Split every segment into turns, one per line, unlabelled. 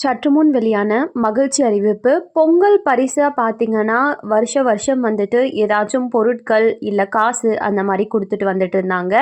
சற்று முன் வெளியான மகிழ்ச்சி அறிவிப்பு. பொங்கல் பரிசாக பார்த்தீங்கன்னா வருஷ வருஷம் வந்துட்டு ஏதாச்சும் பொருட்கள் இல்லை காசு அந்த மாதிரி கொடுத்துட்டு வந்துட்டு இருந்தாங்க.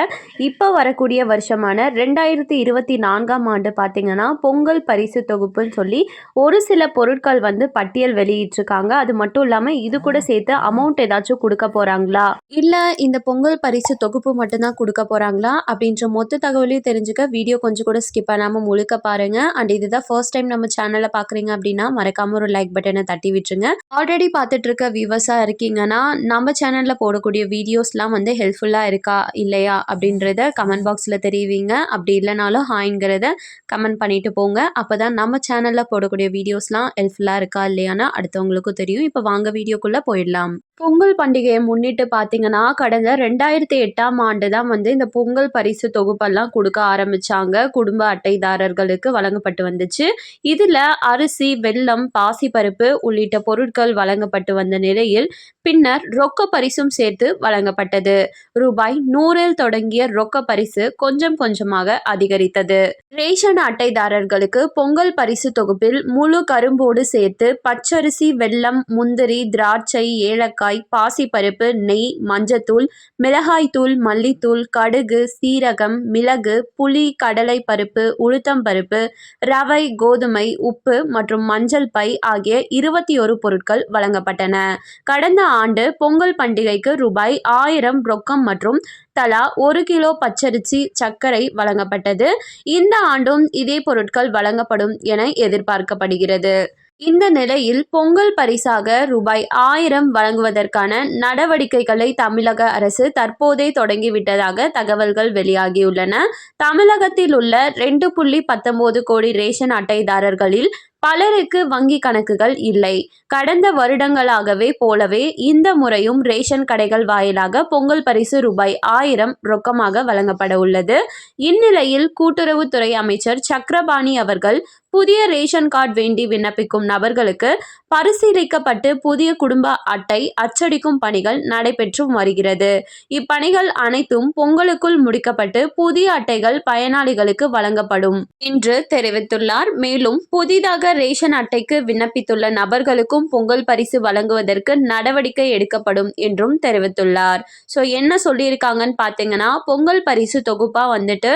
இப்போ வரக்கூடிய வருஷமான ரெண்டாயிரத்தி இருபத்தி நான்காம் ஆண்டு பார்த்தீங்கன்னா பொங்கல் பரிசு தொகுப்புன்னு சொல்லி ஒரு சில பொருட்கள் வந்து பட்டியல் வெளியிட்டிருக்காங்க. அது மட்டும் இல்லாமல் இது கூட சேர்த்து அமௌண்ட் ஏதாச்சும் கொடுக்க போகிறாங்களா இல்லை இந்த பொங்கல் பரிசு தொகுப்பு மட்டும்தான் கொடுக்க போகிறாங்களா அப்படின்ற மொத்த தகவலையும் தெரிஞ்சுக்க வீடியோ கொஞ்சம் கூட ஸ்கிப் பண்ணாமல் முழுக்க பாருங்கள் அண்ட் இதுதான் ஃபர்ஸ்ட் டைம் நம்ம சேனலை பார்க்குறீங்க அப்படின்னா மறக்காமல் ஒரு லைக் பட்டனை தட்டி விட்டுருங்க. ஆல்ரெடி பார்த்துட்டு இருக்க வியூவர்ஸாக இருக்கீங்கன்னா நம்ம சேனலில் போடக்கூடிய வீடியோஸ்லாம் வந்து ஹெல்ப்ஃபுல்லாக இருக்கா இல்லையா அப்படின்றத கமெண்ட் பாக்ஸில் தெரிவிங்க. அப்படி இல்லைனாலும் ஹாய்ங்கிறத கமெண்ட் பண்ணிட்டு போங்க. அப்போ தான் நம்ம சேனலில் போடக்கூடிய வீடியோஸ்லாம் ஹெல்ப்ஃபுல்லாக இருக்கா இல்லையானா அடுத்தவங்களுக்கும் தெரியும். இப்போ வாங்க வீடியோக்குள்ளே போயிடலாம். பொங்கல் பண்டிகையை முன்னிட்டு பார்த்தீங்கன்னா கடந்த ரெண்டாயிரத்தி எட்டாம் ஆண்டு தான் வந்து இந்த பொங்கல் பரிசு தொகுப்பெல்லாம் கொடுக்க ஆரம்பிச்சாங்க. குடும்ப அட்டைதாரர்களுக்கு வழங்கப்பட்டு வந்துச்சு. இதில் அரிசி வெல்லம் பாசிப்பருப்பு உள்ளிட்ட பொருட்கள் வழங்கப்பட்டு வந்த நிலையில் பின்னர் ரொக்க பரிசும் சேர்த்து வழங்கப்பட்டது. ரூபாய் நூறில் தொடங்கிய ரொக்க பரிசு கொஞ்சம் கொஞ்சமாக அதிகரித்தது. ரேஷன் அட்டைதாரர்களுக்கு பொங்கல் பரிசு தொகுப்பில் முழு கரும்போடு சேர்த்து பச்சரிசி வெல்லம் முந்திரி திராட்சை ஏலக்காய் பாசிப்பருப்பு நெய் மஞ்சத்தூள் மிளகாய்த்தூள் மல்லித்தூள் கடுகு சீரகம் மிளகு புளி கடலை பருப்பு உளுத்தம்பருப்பு ரவை கோதுமை உப்பு மற்றும் மஞ்சள் பை ஆகிய இருபத்தி ஒரு பொருட்கள் வழங்கப்பட்டன. கடந்த ஆண்டு பொங்கல் பண்டிகைக்கு ரூபாய் ஆயிரம் ரொக்கம் மற்றும் தலா ஒரு கிலோ பச்சரிசி சர்க்கரை வழங்கப்பட்டது. இந்த ஆண்டும் இதே பொருட்கள் வழங்கப்படும் என எதிர்பார்க்கப்படுகிறது. இந்த நிலையில் பொங்கல் பரிசாக ரூபாய் ஆயிரம் வழங்குவதற்கான நடவடிக்கைகளை தமிழக அரசு தற்போதே தொடங்கிவிட்டதாக தகவல்கள் வெளியாகியுள்ளன. தமிழகத்தில் உள்ள ரெண்டு புள்ளி பத்தொன்பது கோடி ரேஷன் அட்டைதாரர்களில் பலருக்கு வங்கி கணக்குகள் இல்லை. கடந்த வருடங்களாகவே போலவே இந்த முறையும் ரேஷன் கடைகள் வாயிலாக பொங்கல் பரிசு ரூபாய் ஆயிரம் ரொக்கமாக வழங்கப்பட உள்ளது. இந்நிலையில் கூட்டுறவுத்துறை அமைச்சர் சக்கரபாணி அவர்கள் புதிய ரேஷன் கார்டு வேண்டி விண்ணப்பிக்கும் நபர்களுக்கு பரிசீலிக்கப்பட்டு புதிய குடும்ப அட்டை அச்சடிக்கும் பணிகள் நடைபெற்று வருகிறது. இப்பணிகள் அனைத்தும் பொங்கலுக்குள் முடிக்கப்பட்டு புதிய அட்டைகள் பயனாளிகளுக்கு வழங்கப்படும். என்று தெரிவித்துள்ளார். மேலும் புதிதாக ரேஷன் அட்டைக்கு விண்ணப்பித்துள்ள நபர்களுக்கும் பொங்கல் பரிசு வழங்குவதற்கு நடவடிக்கை எடுக்கப்படும் என்றும் தெரிவித்துள்ளார். ஸோ என்ன சொல்லியிருக்காங்கன்னு பார்த்தீங்கன்னா பொங்கல் பரிசு தொகுப்பாக வந்துட்டு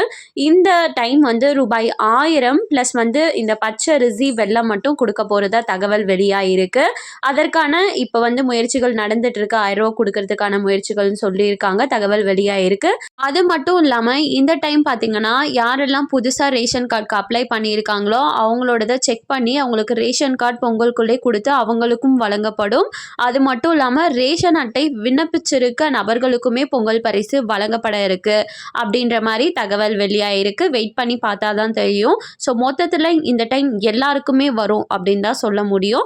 இந்த டைம் வந்து ரூபாய் ஆயிரம் ப்ளஸ் வந்து இந்த பச்சரிசி வெள்ளம் மட்டும் கொடுக்க போகிறதா தகவல் வெளியாக இருக்கு. அதற்கான இப்போ வந்து முயற்சிகள் நடந்துட்டு இருக்கு ஆயிரம் ரூபா கொடுக்கறதுக்கான முயற்சிகள்னு சொல்லியிருக்காங்க. தகவல் வெளியாகிருக்கு அது மட்டும் இல்லாமல் இந்த டைம் பார்த்தீங்கன்னா யாரெல்லாம் புதுசாக ரேஷன் கார்டுக்கு அப்ளை பண்ணியிருக்காங்களோ அவங்களோடத செக் பண்ணி அவங்களுக்கு ரேஷன் கார்டு பொங்கலுக்குள்ளே கொடுத்து அவங்களுக்கும் வழங்கப்படும். அது மட்டும் இல்லாமல் ரேஷன் அட்டை விண்ணப்பிச்சிருக்க நபர்களுக்குமே பொங்கல் பரிசு வழங்கப்பட இருக்கு. அப்படின்ற மாதிரி தகவல் வெளியாயிருக்கு வெயிட் பண்ணி பார்த்தா தான் தெரியும். ஸோ மொத்தத்தில் இந்த டைம் எல்லாருக்குமே வரும் அப்படின்னு தான் சொல்ல முடியும்.